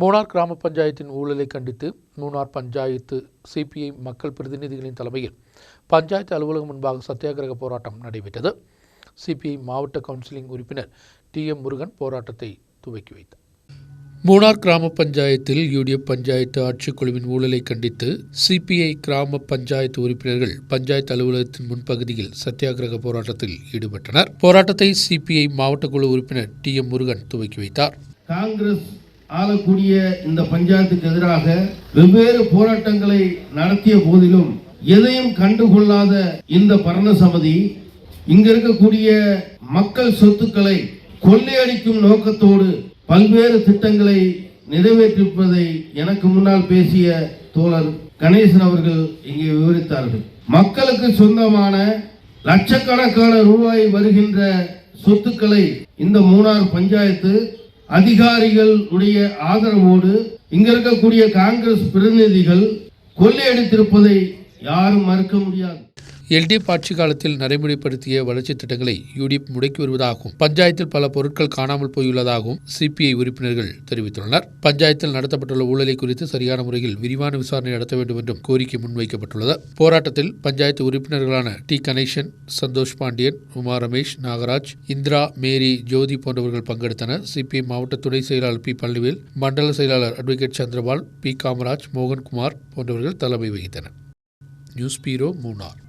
மூணார் கிராம பஞ்சாயத்தின் ஊழலை கண்டித்து மூணார் பஞ்சாயத்து சிபிஐ மக்கள் பிரதிநிதிகளின் தலைமையில் பஞ்சாயத்து அலுவலகம் முன்பாக சத்தியாகிரக போராட்டம் நடைபெற்றது. சிபிஐ மாவட்ட கவுன்சிலிங் உறுப்பினர் டி எம் முருகன் போராட்டத்தை துவக்கி வைத்தார். மூணார் கிராம பஞ்சாயத்தில் யூடிஎஃப் பஞ்சாயத்து ஆட்சிக்குழுவின் ஊழலை கண்டித்து சிபிஐ கிராம பஞ்சாயத்து உறுப்பினர்கள் பஞ்சாயத்து அலுவலகத்தின் முன்பகுதியில் சத்தியாகிரக போராட்டத்தில் ஈடுபட்டனர். போராட்டத்தை சிபிஐ மாவட்ட குழு உறுப்பினர் டி எம் முருகன் துவக்கி வைத்தார். காங்கிரஸ் ஆளக்கூடிய இந்த பஞ்சாயத்துக்கு எதிராக வெவ்வேறு போராட்டங்களை நடத்திய போதிலும் எதையும் கண்டுகொள்ளாத இந்த பரணசமிதி இங்க இருக்கக்கூடிய மக்கள் சொத்துக்களை கொள்ளையடிக்கும் நோக்கத்தோடு பல்வேறு திட்டங்களை நிறைவேற்றிருப்பதை எனக்கு முன்னால் பேசிய தோழர் கணேசன் அவர்கள் இங்கே விவரித்தார்கள். மக்களுக்கு சொந்தமான லட்சக்கணக்கான ரூபாய் வருகின்ற சொத்துக்களை இந்த மூணார் பஞ்சாயத்து அதிகாரிகளுடைய ஆதரவோடு இங்க இருக்கக்கூடிய காங்கிரஸ் பிரதிநிதிகள் கொள்ளையடித்திருப்பதை யாரும் மறுக்க முடியாது. எல்டிஎஃப் ஆட்சி காலத்தில் நடைமுறைப்படுத்திய வளர்ச்சித் திட்டங்களை யூடிஎஃப் முடக்கி வருவதாகவும் பஞ்சாயத்தில் பல பொருட்கள் காணாமல் போயுள்ளதாகவும் சிபிஐ உறுப்பினர்கள் தெரிவித்துள்ளனர். பஞ்சாயத்தில் நடத்தப்பட்டுள்ள ஊழலை குறித்து சரியான முறையில் விரிவான விசாரணை நடத்த வேண்டும் என்றும் கோரிக்கை முன்வைக்கப்பட்டுள்ளது. போராட்டத்தில் பஞ்சாயத்து உறுப்பினர்களான டி கணேசன் சந்தோஷ் பாண்டியன் உமா ரமேஷ் நாகராஜ் இந்திரா மேரி ஜோதி போன்றவர்கள் பங்கெடுத்தனர். சிபிஐ மாவட்ட துணை செயலாளர் பி பழனிவேல் மண்டல செயலாளர் அட்வொகேட் சந்திரபால் பி காமராஜ் மோகன்குமார் போன்றவர்கள் தலைமை வகித்தனர். நியூஸ் பீரோ மூணார்